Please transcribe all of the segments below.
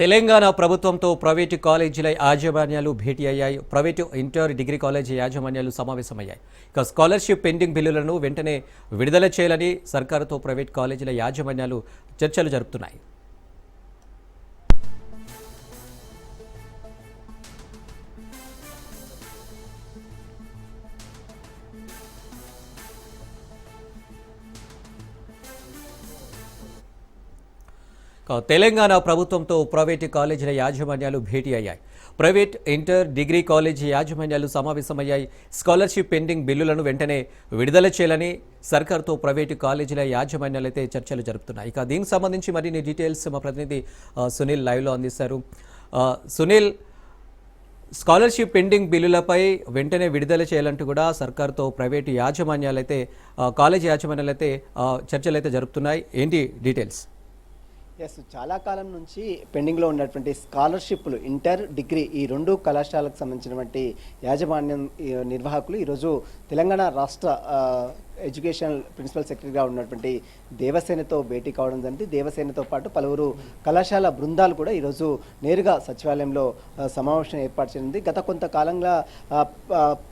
తెలంగాణ ప్రభుత్వంతో ప్రైవేటు కాలేజీల యాజమాన్యాలు భేటీ అయ్యాయి. ప్రైవేటు ఇంటర్ డిగ్రీ కాలేజీ యాజమాన్యాలు సమావేశమయ్యాయి. ఇక స్కాలర్షిప్ పెండింగ్ బిల్లులను వెంటనే విడుదల చేయాలని సర్కారుతో ప్రైవేట్ కాలేజీల యాజమాన్యాలు చర్చలు జరుపుతున్నాయి. తెలంగాణ ప్రభుత్వంతో ప్రైవేటు కాలేజీల యాజమాన్యాలు భేటీ అయ్యాయి. ప్రైవేట్ ఇంటర్ డిగ్రీ కాలేజీ యాజమాన్యాలు సమావేశమయ్యాయి. స్కాలర్షిప్ పెండింగ్ బిల్లులను వెంటనే విడుదల చేయాలని సర్కార్తో ప్రైవేటు కాలేజీల యాజమాన్యాలు అయితే చర్చలు జరుపుతున్నాయి. ఇక దీనికి సంబంధించి మరిన్ని డీటెయిల్స్ మా ప్రతినిధి సునీల్ లైవ్లో అందిస్తారు. సునీల్ స్కాలర్షిప్ పెండింగ్ బిల్లులపై వెంటనే విడుదల చేయాలంటూ కూడా సర్కార్తో ప్రైవేటు యాజమాన్యాలు అయితే కాలేజీ యాజమాన్యాలు అయితే చర్చలు అయితే జరుపుతున్నాయి. ఏంటి డీటెయిల్స్? ఎస్ చాలా కాలం నుంచి పెండింగ్లో ఉన్నటువంటి స్కాలర్షిప్లు ఇంటర్ డిగ్రీ ఈ రెండు కళాశాలకు సంబంధించినటువంటి యాజమాన్యం నిర్వాహకులు ఈరోజు తెలంగాణ రాష్ట్ర ఎడ్యుకేషన్ ప్రిన్సిపల్ సెక్రటరీగా ఉన్నటువంటి దేవసేనతో భేటీ కావడం జరిగింది. దేవసేనతో పాటు పలువురు కళాశాల బృందాలు కూడా ఈరోజు నేరుగా సచివాలయంలో సమావేశం ఏర్పాటు చేసింది. గత కొంతకాలంగా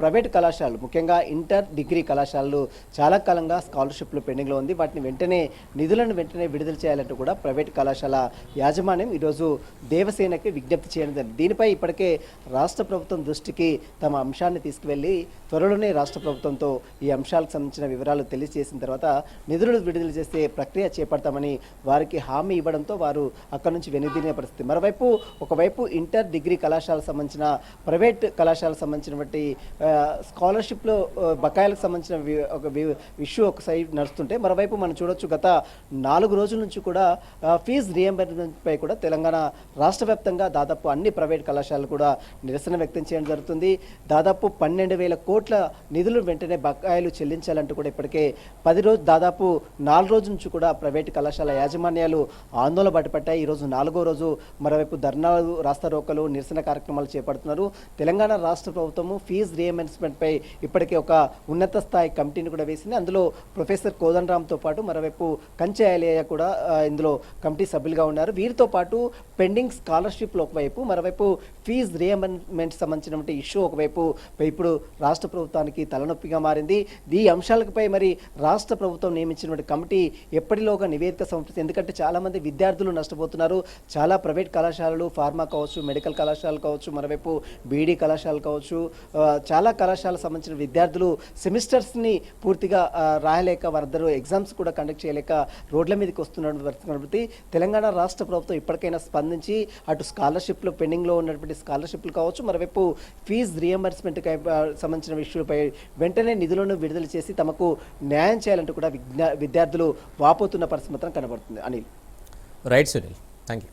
ప్రైవేట్ కళాశాలలు ముఖ్యంగా ఇంటర్ డిగ్రీ కళాశాలలు చాలా కాలంగా స్కాలర్షిప్లు పెండింగ్లో ఉంది. వాటిని వెంటనే నిధులను వెంటనే విడుదల చేయాలంటూ కూడా ప్రైవేట్ కళాశాల యాజమాన్యం ఈరోజు దేవసేనకి విజ్ఞప్తి చేయడం జరిగింది. దీనిపై ఇప్పటికే రాష్ట్ర ప్రభుత్వం దృష్టికి తమ అంశాన్ని తీసుకువెళ్ళి త్వరలోనే రాష్ట్ర ప్రభుత్వంతో ఈ అంశాలకు సంబంధించిన వివరాలు తెలియజేసిన తర్వాత నిధులను విడుదల చేసే ప్రక్రియ చేపడతామని వారికి హామీ ఇవ్వడంతో వారు అక్కడి నుంచి వెనుదిరిగిన పరిస్థితి. మరోవైపు ఒకవైపు ఇంటర్ డిగ్రీ కళాశాలకు సంబంధించిన ప్రైవేట్ కళాశాలకు సంబంధించినటువంటి స్కాలర్షిప్లో బకాయిలకు సంబంధించిన ఒక ఇష్యూ ఒక సైడ్ నడుస్తుంటే మరోవైపు మనం చూడొచ్చు గత నాలుగు రోజుల నుంచి కూడా ఫీజు రియంబర్స్మెంట్పై కూడా తెలంగాణ రాష్ట్ర వ్యాప్తంగా దాదాపు అన్ని ప్రైవేట్ కళాశాలలు కూడా నిరసన వ్యక్తం చేయడం జరుగుతుంది. దాదాపు పన్నెండు వేల కోట్ల నిధులు వెంటనే బకాయిలు చెల్లించాలంటూ కూడా ఇప్పటికే పది రోజు దాదాపు నాలుగు రోజు నుంచి కూడా ప్రైవేట్ కళాశాల యాజమాన్యాలు ఆందోళన బయటపడ్డాయి ఈరోజు నాలుగో రోజు మరోవైపు ధర్నాలు రాస్తారోకలు నిరసన కార్యక్రమాలు చేపడుతున్నారు. తెలంగాణ రాష్ట్ర ప్రభుత్వము ఫీజు రియంబర్స్మెంట్ పై ఇప్పటికే ఒక ఉన్నత స్థాయి కమిటీని కూడా వేసింది. అందులో ప్రొఫెసర్ కోదండరామ్తో పాటు మరోవైపు కంచె ఐలయ్య కూడా ఇందులో కమిటీ సభ్యులుగా ఉన్నారు. వీరితో పాటు పెండింగ్ స్కాలర్షిప్లు ఒకవైపు మరోవైపు ఫీజు రియంబర్స్మెంట్ సంబంధించినటువంటి ఇష్యూ ఒకవైపు ఇప్పుడు రాష్ట్ర ప్రభుత్వానికి తలనొప్పిగా మారింది. ఈ అంశాలపై మరి రాష్ట్ర ప్రభుత్వం నియమించినటువంటి కమిటీ ఎప్పటిలోగా నివేదిక సమర్పిస్తుంది? ఎందుకంటే చాలామంది విద్యార్థులు నష్టపోతున్నారు. చాలా ప్రైవేట్ కళాశాలలు ఫార్మా కావచ్చు మెడికల్ కళాశాలలు కావచ్చు మరోవైపు బీడీ కళాశాల కావచ్చు చాలా కళాశాలకు సంబంధించిన విద్యార్థులు సెమిస్టర్స్ని పూర్తిగా రాయలేక వారిద్దరూ ఎగ్జామ్స్ కూడా కండక్ట్ చేయలేక రోడ్ల మీదకి వస్తున్నటువంటి పరిస్థితి కాబట్టి తెలంగాణ రాష్ట్ర ప్రభుత్వం ఇప్పటికైనా స్పందించి అటు స్కాలర్షిప్లు పెండింగ్లో ఉన్నటువంటి స్కాలర్షిప్లు కావచ్చు మరోవైపు ఫీజు రియంబర్స్మెంట్కి సంబంధించిన విషయాలపై వెంటనే నిధులను విడుదల చేసి తమకు న్యాయం చేయాలంటూ కూడా విజ్ఞా విద్యార్థులు వాపోతున్న పరిస్థితి మాత్రం కనబడుతుంది. Anil. Right Sunil thank you